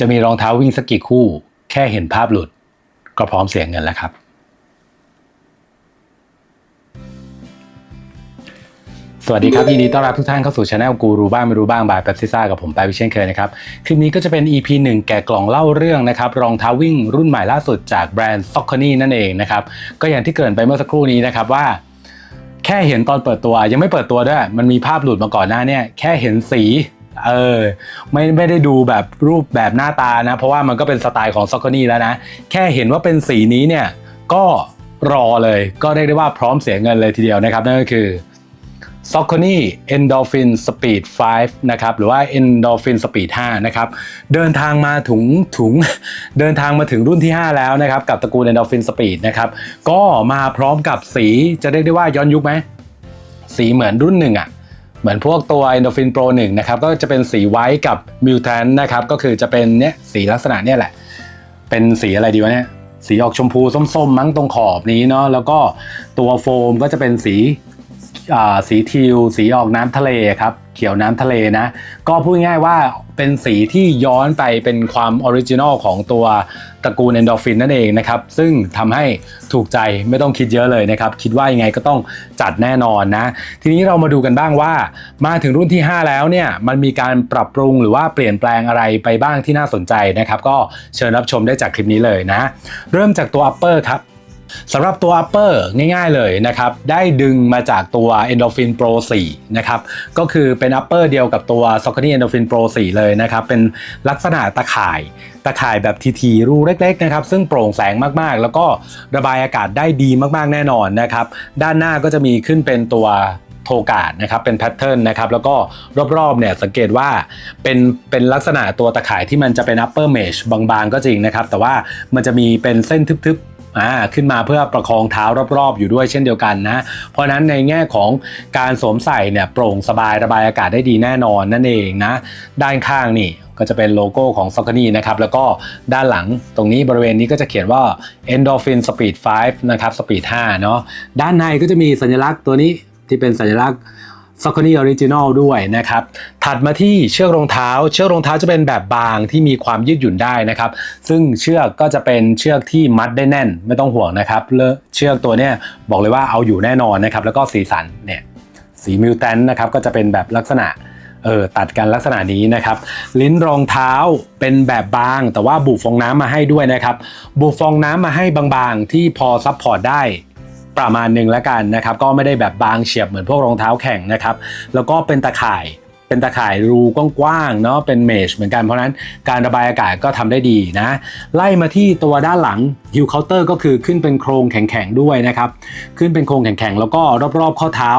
จะมีรองเท้าวิ่งสักกี่คู่ แค่เห็นภาพหลุด ก็พร้อมเสียเงินแล้วครับ สวัสดีครับ ยินดีต้อนรับทุกท่านเข้าสู่ช anel กูรู้บ้างไม่รู้บ้างบายแป๊บซิซ่ากับผมไปวิเช่นเคยนะครับ คลิปนี้ก็จะเป็น EP 1 แกะกล่องเล่าเรื่องนะครับ รองเท้าวิ่งรุ่นใหม่ล่าสุดจากแบรนด์ s o c k o n y นั่นเองนะครับ ก็อย่างที่เกริ่นไปเมื่อสักครู่นี้นะครับว่าแค่เห็นตอนเปิดตัวยังไม่เปิดตัวด้วย มันมีภาพหลุดมาก่อนหน้าเนี่ยแค่เห็นสี เออไม่ไม่ได้ดูแบบรูปแบบหน้าตานะ เพราะว่ามันก็เป็นสไตล์ของ s o c k o n y แล้วนะ แค่เห็นว่าเป็นสีนี้เนี่ย ก็รอเลยก็เรียกได้ว่าพร้อมเสียเงินเลยทีเดียวนะครับ นั่นก็คือ s o c o n y Endorphin Speed 5 นะครับ หรือว่า Endorphin Speed 5 นะครับ เดินทางมาถึงถุงเดินทางมาถึงรุ่นที่ 5 แล้วนะครับ กับตระกูล Endorphin Speed นะครับ ก็มาพร้อมกับสีจะเรียกได้ว่าย้อนยุคไหม สีเหมือนรุ่นหนึ่งอะ่ะ เหมือนพวกตัว Endorphin Pro 1นะครับก็จะเป็นสีไว้กับ Mutant นะครับก็คือจะเป็นเนี้ยสีลักษณะเนี้ยแหละ เป็นสีอะไรดีวะเนี่ยสีออกชมพูส้มๆมั้งตรงขอบนี้เนาะแล้วก็ตัวโฟมก็จะเป็นสี สีทิว สีออกน้ำทะเลครับ เขียวน้ำทะเลนะ ก็พูดง่ายว่าเป็นสีที่ย้อนไปเป็นความออริจินอลของตัวตระกูล Endorphin นั่นเองนะครับ ซึ่งทำให้ถูกใจไม่ต้องคิดเยอะเลยนะครับ คิดว่ายังไงก็ต้องจัดแน่นอนนะ ทีนี้เรามาดูกันบ้างว่ามาถึงรุ่นที่ 5 แล้วเนี่ย มันมีการปรับปรุงหรือว่าเปลี่ยนแปลงอะไรไปบ้างที่น่าสนใจนะครับ ก็เชิญรับชมได้จากคลิปนี้เลยนะ เริ่มจากตัว upper ครับ สำหรับตัว upper ง่ายๆเลยนะครับได้ดึงมาจากตัว Endorphin Pro 4นะครับก็คือเป็น upper เดียวกับตัว s o c o n y Endorphin Pro 4 เลยนะครับเป็นลักษณะตะข่ายตะข่ายแบบทีๆรูเล็กๆนะครับซึ่งโปร่งแสงมากๆ แล้วก็ระบายอากาศได้ดีมากๆแน่นอนนะครับด้านหน้าก็จะมีขึ้นเป็นตัวโทกาดนะครับเป็นแพทเทิร์นนะครับแล้วก็รอบๆเนี่ยสังเกตว่าเป็นเป็นลักษณะตัวตะข่ายที่มันจะเป็น upper mesh บางๆก็จริงนะครับแต่ว่ามันจะมีเป็นเส้นทึบๆ อ่าขึ้นมาเพื่อประคองเท้ารอบๆ อยู่ด้วยเช่นเดียวกันนะ เพราะฉะนั้นในแง่ของการสวมใส่เนี่ยโปร่งสบายระบายอากาศได้ดีแน่นอนนั่นเองนะ ด้านข้างนี่ก็จะเป็นโลโก้ของ s o c k o n y นะครับ แล้วก็ด้านหลังตรงนี้บริเวณนี้ก็จะเขียนว่า Endorphin Speed 5 นะครับ Speed 5 เนาะด้านในก็จะมีสัญลักษณ์ตัวนี้ที่เป็นสัญลักษณ์ s o c k o n y Original ด้วยนะครับ ถัดมาที่เชือกรองเท้า เชือกรองเท้าจะเป็นแบบบางที่มีความยืดหยุ่นได้นะครับ ซึ่งเชือกก็จะเป็นเชือกที่มัดได้แน่นไม่ต้องห่วงนะครับเลเชือกตัวเนี้ยบอกเลยว่าเอาอยู่แน่นอนนะครับ แล้วก็สีสันเนี่ยสีมิวแทนนะครับก็จะเป็นแบบลักษณะเออตัดกันลักษณะนี้นะครับ ลิ้นรองเท้าเป็นแบบบาง แต่ว่าบุฟองน้ำมาให้ด้วยนะครับ บุฟองน้ำมาให้บางๆ ที่พอซับพอร์ตได้ ประมาณหนึ่งแล้วกันนะครับ ก็ไม่ได้แบบบางเฉียบเหมือนพวกรองเท้าแข่งนะครับ แล้วก็เป็นตะข่ายเป็นตะข่ายรูกว้างๆเนาะเป็นเมชเหมือนกันเพราะนั้นการระบายอากาศก็ทำได้ดีนะ ไล่มาที่ตัวด้านหลังฮิวเคาน์เตอร์ก็คือขึ้นเป็นโครงแข็งๆด้วยนะครับ ขึ้นเป็นโครงแข็งๆแล้วก็รอบๆข้อเท้า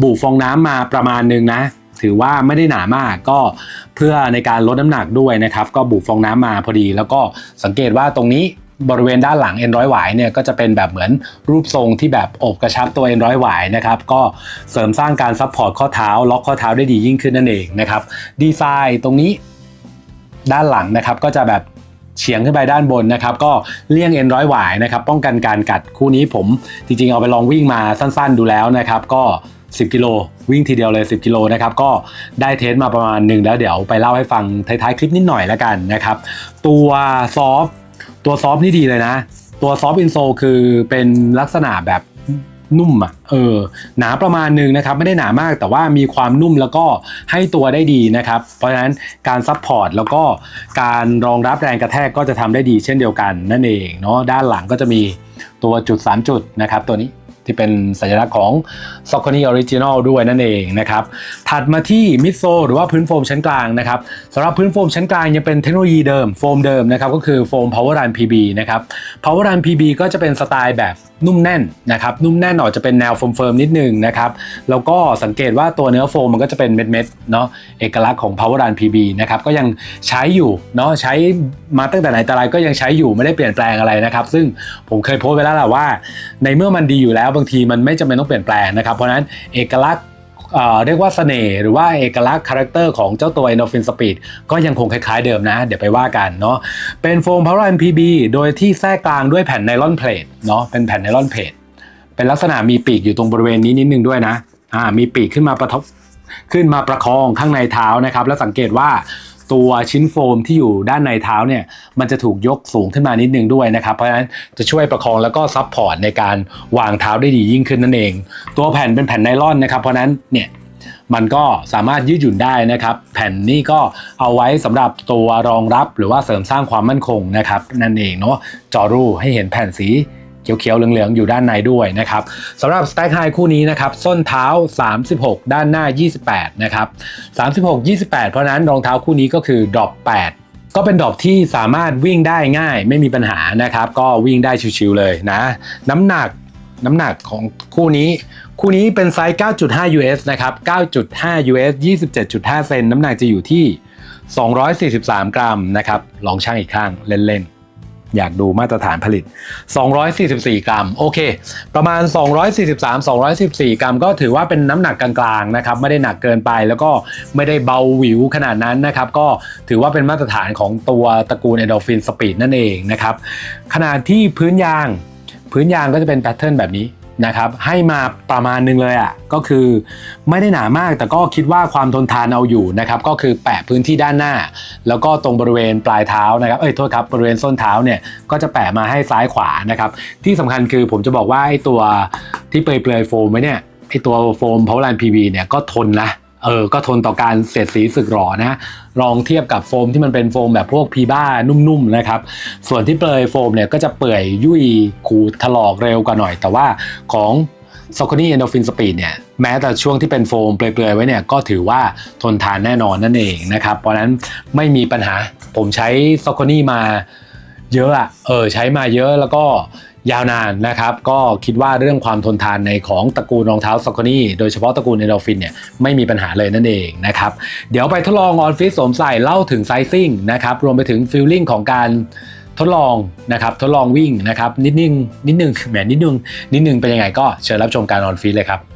บูฟองน้ำมาประมาณหนึ่งนะถือว่าไม่ได้หนามากก็เพื่อในการลดน้ำหนักด้วยนะครับ ก็บุฟองน้ำมาพอดี แล้วก็สังเกตว่าตรงนี้ บริเวณด้านหลังเอ็นร้อยหวายเนี่ยก็จะเป็นแบบเหมือนรูปทรงที่แบบอบกระชับตัวเอ็นร้อยหวายนะครับก็เสริมสร้างการซัพพอร์ตข้อเท้า ล็อกข้อเท้าได้ดียิ่งขึ้นนั่นเองนะครับดีไซน์ตรงนี้ด้านหลังนะครับก็จะแบบเฉียงขึ้นไปด้านบนนะครับ ก็เลี่ยงเอ็นร้อยหวายนะครับ ป้องกันการกัดคู่นี้ผมจริงๆเอาไปลองวิ่งมาสั้นๆดูแล้วนะครับ ก็ 10 กิโลวิ่งทีเดียวเลย 10 กิโลนะครับ ก็ได้เทสมาประมาณหนึ่งแล้วเดี๋ยวไปเล่าให้ฟังท้ายๆคลิปนิดหน่อยแล้วกันนะครับ ตัวซอฟ ตัวซอฟนี่ดีเลยนะ ตัวซอฟอินโซคือเป็นลักษณะแบบนุ่มอะเออหนาประมาณหนึ่งนะครับ ไม่ได้หนามากแต่ว่ามีความนุ่มแล้วก็ให้ตัวได้ดีนะครับ เพราะฉะนั้นการซับพอร์ตแล้วก็การรองรับแรงกระแทกก็จะทำได้ดีเช่นเดียวกันนั่นเองเนาะด้านหลังก็จะมีตัวจุด 3 จุดนะครับตัวนี้ ที่เป็นสัญลักษณ์ของ s o c k o n y Original ด้วยนั่นเองนะครับ ถัดมาที่มิดโซหรือว่าพื้นโฟมชั้นกลางนะครับสำหรับพื้นโฟมชั้นกลางยังเป็นเทคโนโลยีเดิมโฟมเดิมนะครับก็คือโฟม Power Run PB นะครับ Power Run PB ก็จะเป็นสไตล์แบบนุ่มแน่นนะครับนุ่มแน่นออกจะเป็นแนวเฟิร์มๆนิดนึงนะครับแล้วก็สังเกตว่าตัวเนื้อโฟมมันก็จะเป็นเม็ดๆเนาะเอกลักษณ์ของ Power Run PB นะครับก็ยังใช้อยู่เนาะใช้มาตั้งแต่ไหนแต่ไรก็ยังใช้อยู่ไม่ได้เปลี่ยนแปลงอะไรนะครับ ซึ่งผมเคยโพสต์ไปแล้วแหละว่า ในเมื่อมันดีอยู่แล้วบางทีมันไม่จำเป็นต้องเปลี่ยนแปลงนะครับ เพราะนั้นเอกลักษณ์เรียกว่าเสน่ห์หรือว่าเอกลักษณ์คาแรคเตอร์ของเจ้าตัว Endorphin Speed ก็ยังคงคล้ายๆเดิมนะ เดี๋ยวไปว่ากันเนาะเป็นโฟม Power MPB โดยที่แทรกกลางด้วยแผ่นไนลอนเพลทเนาะเป็นแผ่นไนลอนเพลทเป็นลักษณะมีปีกอยู่ตรงบริเวณนี้นิดนึงด้วยนะอ่ามีปีกขึ้นมาประทบขึ้นมาประคองข้างในเท้านะครับ แล้วสังเกตว่า ตัวชิ้นโฟมที่อยู่ด้านในเท้าเนี่ยมันจะถูกยกสูงขึ้นมานิดนึงด้วยนะครับ เพราะฉะนั้นจะช่วยประคองแล้วก็ซับพอร์ตในการวางเท้าได้ดียิ่งขึ้นนั่นเอง ตัวแผ่นเป็นแผ่นไนลอนนะครับ เพราะนั้นเนี่ยมันก็สามารถยืดหยุ่นได้นะครับ แผ่นนี้ก็เอาไว้สำหรับตัวรองรับหรือว่าเสริมสร้างความมั่นคงนะครับ นั่นเองเนาะจอรูให้เห็นแผ่นสี เขียวๆเหลืองๆอยู่ด้านในด้วยนะครับสำหรับ Stack High คู่นี้นะครับส้นเท้า 36 ด้านหน้า 28 นะครับ 36 28 เพราะนั้นรองเท้าคู่นี้ก็คือ drop 8ก็เป็นดอปที่สามารถวิ่งได้ง่าย ไม่มีปัญหานะครับ ก็วิ่งได้ชิวๆเลยนะ น้ำหนักน้ำหนักของคู่นี้ คู่นี้เป็นไซส์ 9.5 US นะครับ 9.5 US 27.5 เซนน้ำหนักจะอยู่ที่ 243 กรัมนะครับ ลองชั่งอีกข้างเล่นๆ อยากดูมาตรฐานผลิต 244 กรัม โอเค ประมาณ 243-214 กรัม ก็ถือว่าเป็นน้ำหนักกลางๆนะครับ ไม่ได้หนักเกินไป แล้วก็ไม่ได้เบาหวิวขนาดนั้นนะครับ ก็ถือว่าเป็นมาตรฐานของตัวตระกูลเอโดฟินสปีดนั่นเองนะครับ ขนาดที่พื้นยาง พื้นยางก็จะเป็นแพทเทิร์นแบบนี้ นะครับให้มาประมาณนึงเลยอะก็คือไม่ได้หนามากแต่ก็คิดว่าความทนทานเอาอยู่นะครับก็คือแปะพื้นที่ด้านหน้า แล้วก็ตรงบริเวณปลายเท้านะครับเอ้ยโทษครับบริเวณส้นเท้าเนี่ยก็จะแปะมาให้ซ้ายขวานะครับที่สำคัญคือผมจะบอกว่าไอ้ตัวที่เปลยๆโฟมไว้เนี่ยไอ้ตัวโฟมพาวเพาลันพีวีเนี่ยก็ทนนะเออก็ทนต่อการเสียดสีสึกหรอนะ ลองเทียบกับโฟมที่มันเป็นโฟมแบบพวกพีบ้านุ่มๆนะครับ ส่วนที่เปลยโฟมเนี่ยก็จะเปื่อยยุ่ยขูดถลอกเร็วกว่าหน่อย แต่ว่าของ s o c o n y Endorphin Speed เนี่ยแม้แต่ช่วงที่เป็นโฟมเปลือยๆไว้เนี่ยก็ถือว่าทนทานแน่นอนนั่นเองนะครับ เพราะนั้นไม่มีปัญหาผมใช้ s o c o n y มาเยอะอะเออใช้มาเยอะแล้วก็ ยาวนานนะครับ ก็คิดว่าเรื่องความทนทานในของตระกูลรองเท้าซอกนี่โดยเฉพาะตระกูลเอโดฟินเนี่ยไม่มีปัญหาเลยนั่นเองนะครับ เดี๋ยวไปทดลองออนฟิตสวมใส่เล่าถึงไซซิ่งนะครับรวมไปถึงฟิลลิ่งของการทดลองนะครับทดลองวิ่งนะครับนิดนึงนิดนึงแหมนิดนึงนิดนึงเป็นยังไงก็เชิญรับชมการออนฟิตเลยครับ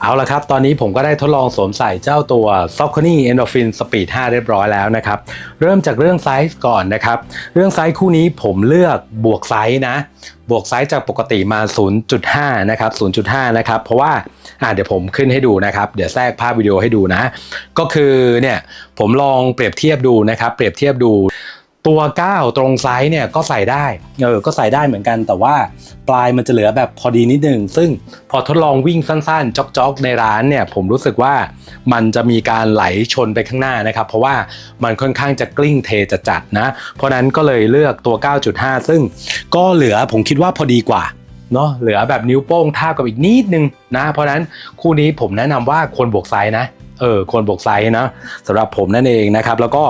เอาละครับ ตอนนี้ผมก็ได้ทดลองสวมใส่เจ้าตัว s o c o n y Endorphin Speed 5 เรียบร้อยแล้วนะครับ เริ่มจากเรื่องไซส์ก่อนนะครับ เรื่องไซส์คู่นี้ผมเลือกบวกไซส์นะ บวกไซส์จากปกติมา 0.5 นะครับ 0.5 นะครับ เพราะว่าอ่าเดี๋ยวผมขึ้นให้ดูนะครับ เดี๋ยวแทรกภาพวิดีโอให้ดูนะ ก็คือเนี่ยผมลองเปรียบเทียบดูนะครับ เปรียบเทียบดู ตัว9ตรงไซส์เนี่ยก็ใส่ได้เออก็ใส่ได้เหมือนกัน แต่ว่าปลายมันจะเหลือแบบพอดีนิดนึง ซึ่งพอทดลองวิ่งสั้นๆจ๊อกๆ ในร้านเนี่ยผมรู้สึกว่ามันจะมีการไหลชนไปข้างหน้านะครับ เพราะว่ามันค่อนข้างจะกลิ้งเทจะจัดๆนะ เพราะนั้นก็เลยเลือกตัว 9.5 ซึ่งก็เหลือผมคิดว่าพอดีกว่าเนาะเหลือแบบนิ้วโป้งเท่ากับอีกนิดนึงนะ เพราะฉะนั้นคู่นี้ผมแนะนำว่าควรบวกไซส์นะ เออควรบวกไซส์นะสำหรับผมนั่นเองนะครับ แล้วก็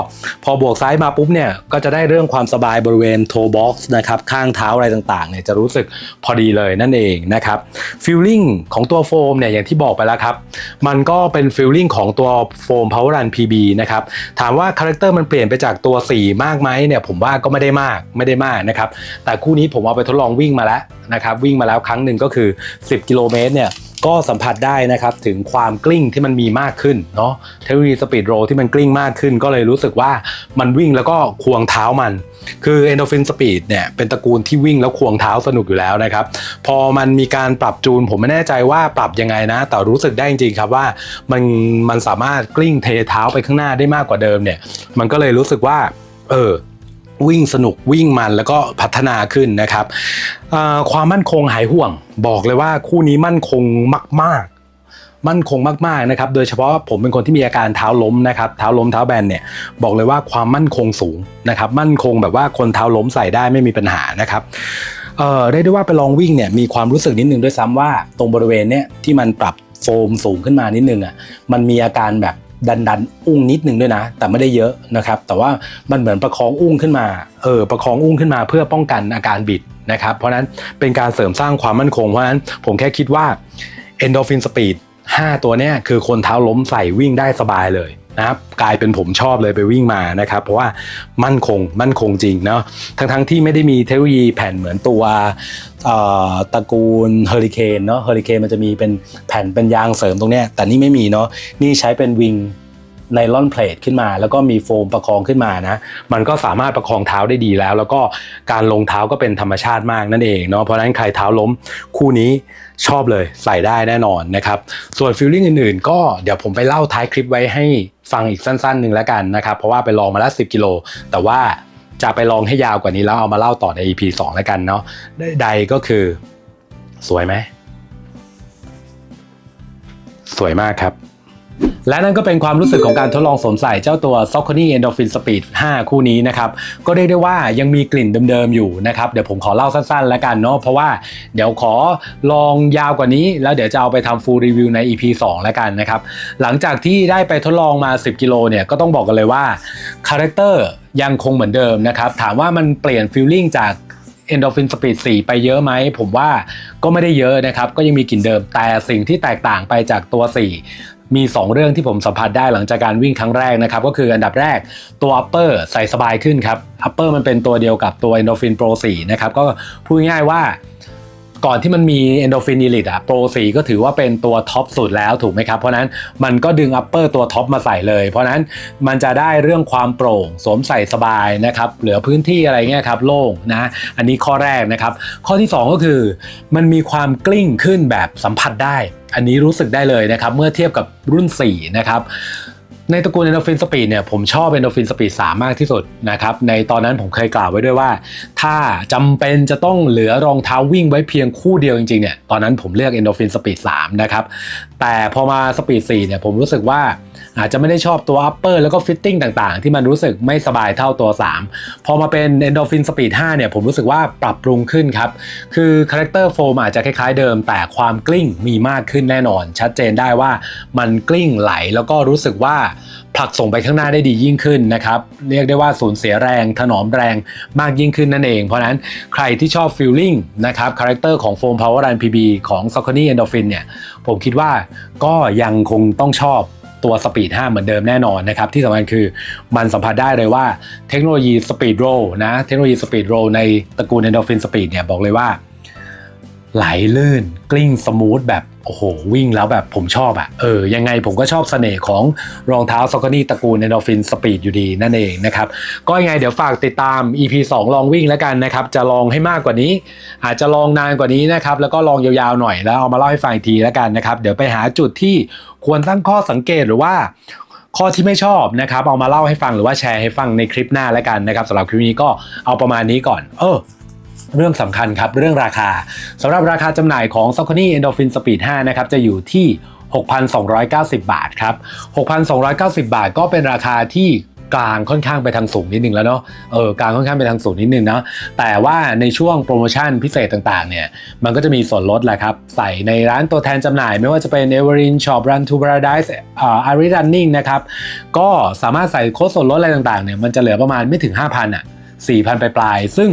พอบวกไซส์มาปุ๊บเนี่ยก็จะได้เรื่องความสบายบริเวณโทบ็อกซ์นะครับข้างเท้าอะไรต่างๆเนี่ยจะรู้สึกพอดีเลยนั่นเองนะครับฟิลลิ่งของตัวโฟมเนี่ยอย่างที่บอกไปแล้วครับ มันก็เป็นฟิลลิ่งของตัวโฟม Power Run PB นะครับถามว่าคาแรคเตอร์มันเปลี่ยนไปจากตัว4มากไหมเนี่ยผมว่าก็ไม่ได้มากไม่ได้มากนะครับแต่คู่นี้ผมเอาไปทดลองวิ่งมาแล้วนะครับวิ่งมาแล้วครั้งหนึ่งก็คือ 10 กิโลเมตรเนี่ย ก็สัมผัสได้นะครับถึงความกลิ้งที่มันมีมากขึ้นเนาะเทคโนโลยีสปีดโรที่มันกลิ้งมากขึ้น ก็เลยรู้สึกว่ามันวิ่งแล้วก็ควงเท้ามัน คือ Endorphin Speed เนี่ยเป็นตระกูลที่วิ่งแล้วควงเท้าสนุกอยู่แล้วนะครับ พอมันมีการปรับจูนผมไม่แน่ใจว่าปรับยังไงนะ แต่รู้สึกได้จริงๆครับว่ามันมันสามารถกลิ้งเทเท้าไปข้างหน้าได้มากกว่าเดิมเนี่ย มันก็เลยรู้สึกว่า เออวิ่งสนุกวิ่งมันแล้วก็พัฒนาขึ้นนะครับ ความมั่นคงหายห่วง บอกเลยว่าคู่นี้มั่นคงมาก ๆมั่นคงมากๆนะครับ โดยเฉพาะผมเป็นคนที่มีอาการเท้าล้มนะครับเท้าล้มเท้าแบนเนี่ยบอกเลยว่าความมั่นคงสูงนะครับมั่นคงแบบว่าคนเท้าล้มใส่ได้ไม่มีปัญหานะครับเอ่อได้ได้ว่าไปลองวิ่งเนี่ยมีความรู้สึกนิดนึงด้วยซ้ำว่า ตรงบริเวณเนี่ยที่มันปรับโฟมสูงขึ้นมานิดนึงอะมันมีอาการแบบ ดันดันอุ้งนิดนึงด้วยนะ แต่ไม่ได้เยอะนะครับ แต่ว่ามันเหมือนประคองอุ้งขึ้นมาเออประคองอุ้งขึ้นมาเพื่อป้องกันอาการบิดนะครับ เพราะนั้นเป็นการเสริมสร้างความมั่นคงเพราะนั้นผมแค่คิดว่า Endorphin Speed 5 ตัวเนี้ยคือคนเท้าล้มใส่วิ่งได้สบายเลยนะครับกลายเป็นผมชอบเลยไปวิ่งมานะครับ เพราะว่ามั่นคงมั่นคงจริงเนาะทั้งทั้งๆที่ไม่ได้มีเทคโนโลยีแผ่นเหมือนตัว ตระกูลเฮอริเคนเนาะเฮอริเคนมันจะมีเป็นแผ่นเป็นยางเสริมตรงเนี้ยแต่นี่ไม่มีเนาะนี่ใช้เป็นวิงไนลอนเพลทขึ้นมา แล้วก็มีโฟมประคองขึ้นมานะ มันก็สามารถประคองเท้าได้ดีแล้ว แล้วก็การลงเท้าก็เป็นธรรมชาติมากนั่นเองเนาะเพราะนั้นใครเท้าล้มคู่นี้ชอบเลยใส่ได้แน่นอนนะครับ ส่วนฟิลลิ่งอื่นๆ ก็เดี๋ยวผมไปเล่าท้ายคลิปไว้ให้ฟังอีกสั้นๆหนึ่งแล้วกันนะครับ เพราะว่าไปลองมาแล้ว 10 กิโล แต่ว่า จะไปลองให้ยาวกว่านี้แล้วเอามาเล่าต่อใน EP 2 แล้วกันเนาะใดก็คือ สวยไหม สวยมากครับ และนั่นก็เป็นความรู้สึกของการทดลองสวมใส่เจ้าตัว s o c o n y Endorphin Speed 5 คู่นี้นะครับ ก็เรียกได้ว่ายังมีกลิ่นเดิมๆอยู่นะครับ เดี๋ยวผมขอเล่าสั้นๆแล้วกันเนาะเพราะว่าเดี๋ยวขอลองยาวกว่านี้ แล้วเดี๋ยวจะเอาไปทำ full review ใน EP 2 แล้วกันนะครับ หลังจากที่ได้ไปทดลองมา 10 กิโลเนี่ยก็ต้องบอกกันเลยว่าคาแรคเตอร์ยังคงเหมือนเดิมนะครับถามว่ามันเปลี่ยน feeling จาก Endorphin Speed 4ไปเยอะไหม ผมว่าก็ไม่ได้เยอะนะครับ ก็ยังมีกลิ่นเดิมแต่สิ่งที่แตกต่างไปจากตัว 4 มี 2 เรื่องที่ผมสัมผัสได้หลังจากการวิ่งครั้งแรกนะครับ ก็คืออันดับแรกตัว upper ใส่สบายขึ้นครับ upper มันเป็นตัวเดียวกับตัว Endorphin Pro 4 นะครับ ก็พูดง่ายว่า ก่อนที่มันมี Endorphin Elite อะ Pro 4ก็ถือว่าเป็นตัวท็อปสุดแล้วถูกไหมครับ เพราะนั้นมันก็ดึง upper ตัวท็อปมาใส่เลย เพราะนั้นมันจะได้เรื่องความโปร่งสวมใส่สบายนะครับเหลือพื้นที่อะไรเงี้ยครับโล่งนะอันนี้ข้อแรกนะครับ ข้อที่ 2 ก็คือมันมีความกลิ้งขึ้นแบบสัมผัสได้ อันนี้รู้สึกได้เลยนะครับเมื่อเทียบกับรุ่น4นะครับ ในตระกูลเอนโดฟินสปีดเนี่ยผมชอบเอนโดฟินสปีดสามากที่สุดนะครับในตอนนั้นผมเคยกล่าวไว้ด้วยว่า ถ้าจำเป็นจะต้องเหลือรองเท้าวิ่งไว้เพียงคู่เดียวจริงๆเนี่ยตอนนั้นผมเลือกเอนโดฟินสปีดสามนะครับแต่พอมาสปีดสี่เนี่ยผมรู้สึกว่า อาจจะไม่ได้ชอบตัว upper แล้วก็ fitting ต่างๆ ที่มันรู้สึกไม่สบายเท่าตัว 3 พอมาเป็น Endorphin Speed 5 เนี่ย ผมรู้สึกว่าปรับปรุงขึ้นครับ คือคาแรคเตอร์โฟมอาจจะคล้ายๆเดิม แต่ความกลิ้งมีมากขึ้นแน่นอน ชัดเจนได้ว่ามันกลิ้งไหลแล้วก็รู้สึกว่าผลักส่งไปข้างหน้าได้ดียิ่งขึ้นนะครับ เรียกได้ว่าสูญเสียแรงถนอมแรงมากยิ่งขึ้นนั่นเอง เพราะนั้นใครที่ชอบฟีลลิ่งนะครับคาแรคเตอร์ของโฟม Power Run PB ของ s o c o n y Endorphin เนี่ยผมคิดว่าก็ยังคงต้องชอบ ตัวสปีด5เหมือนเดิมแน่นอนนะครับ ที่สำคัญคือมันสัมผัสได้เลยว่าเทคโนโลยีสปีดโรลนะเทคโนโลยีสปีดโรลในตระกูลเอนโดฟินสปีดเนี่ยบอกเลยว่า ไหลลื่นกลิ้งสมูทแบบ โอ้โหวิ่งแล้วแบบผมชอบอะเออยังไงผมก็ชอบเสน่ห์ของรองเท้าซอกนี่ตระกูล Endorphin Speed อยู่ดีนั่นเองนะครับ ก็ยังไงเดี๋ยวฝากติดตาม EP 2 ลองวิ่งแล้วกันนะครับ จะลองให้มากกว่านี้ อาจจะลองนานกว่านี้นะครับ แล้วก็ลองยาวๆหน่อยแล้วเอามาเล่าให้ฟังอีกทีแล้วกันนะครับ เดี๋ยวไปหาจุดที่ควรตั้งข้อสังเกตหรือว่าข้อที่ไม่ชอบนะครับ เอามาเล่าให้ฟังหรือว่าแชร์ให้ฟังในคลิปหน้าแล้วกันนะครับสำหรับคลิปนี้ก็เอาประมาณนี้ก่อน เออ เรื่องสำคัญครับเรื่องราคาสำหรับราคาจำหน่ายของ s o c o n y Endorphin Speed 5 นะครับจะอยู่ที่ 6,290 บาทครับ 6,290 บาทก็เป็นราคาที่กลางค่อนข้างไปทางสูงนิดนึงแล้วเนาะ เออกลางค่อนข้างไปทางสูงนิดนึงนะ แต่ว่าในช่วงโปรโมชั่นพิเศษต่างๆ เนี่ย มันก็จะมีส่วนลดแหละครับ ใส่ในร้านตัวแทนจำหน่าย ไม่ว่าจะเป็น Everin Shop Run to Paradise อ่า Ari Running นะครับ ก็สามารถใส่โค้ดส่วนลดอะไรต่างๆ เนี่ย มันจะเหลือประมาณไม่ถึง 5,000อะ 4,000ปปลาย ซึ่ง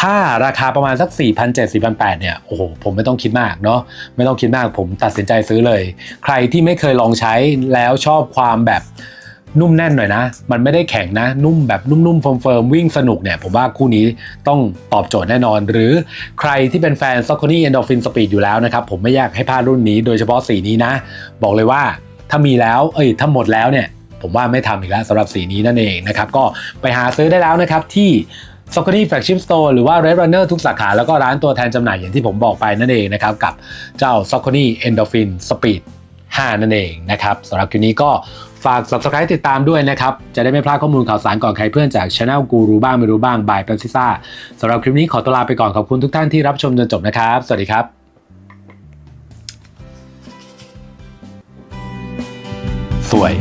ถ้าราคาประมาณสัก 4,700 4,800 เนี่ย โอ้โห ผมไม่ต้องคิดมากเนาะ ไม่ต้องคิดมาก ผมตัดสินใจซื้อเลย ใครที่ไม่เคยลองใช้แล้วชอบความแบบนุ่มแน่นหน่อยนะ มันไม่ได้แข็งนะ นุ่มแบบนุ่มๆเฟิร์มๆวิ่งสนุกเนี่ย ผมว่าคู่นี้ต้องตอบโจทย์แน่นอน หรือใครที่เป็นแฟน s o c o n y Endorphin Speed อยู่แล้วนะครับ ผมไม่อยากให้พลาดรุ่นนี้ โดยเฉพาะสีนี้นะ บอกเลยว่าถ้ามีแล้ว เอ้ย ถ้าหมดแล้วเนี่ย ผมว่าไม่ทำอีกแล้วสำหรับสีนี้นั่นเองนะครับก็ไปหาซื้อได้แล้วนะครับที่ s o c o n y Flagship Store หรือว่า Red Runner ทุกสาขาแล้วก็ร้านตัวแทนจำหน่ายอย่างที่ผมบอกไปนั่นเองนะครับกับเจ้า s o c o n y Endorphin Speed 5 นั่นเองนะครับสำหรับคลิปนี้ก็ฝาก subscribe ติดตามด้วยนะครับ จะได้ไม่พลาดข้อมูลข่าวสารก่อนใครเพื่อนจาก Channel กูรู้บ้างไม่รู้บ้างบายแปซิซ่าสำหรับคลิปนี้ขอตัวลาไปก่อนขอบคุณทุกท่านที่รับชมจนจบนะครับ สวัสดีครับสวย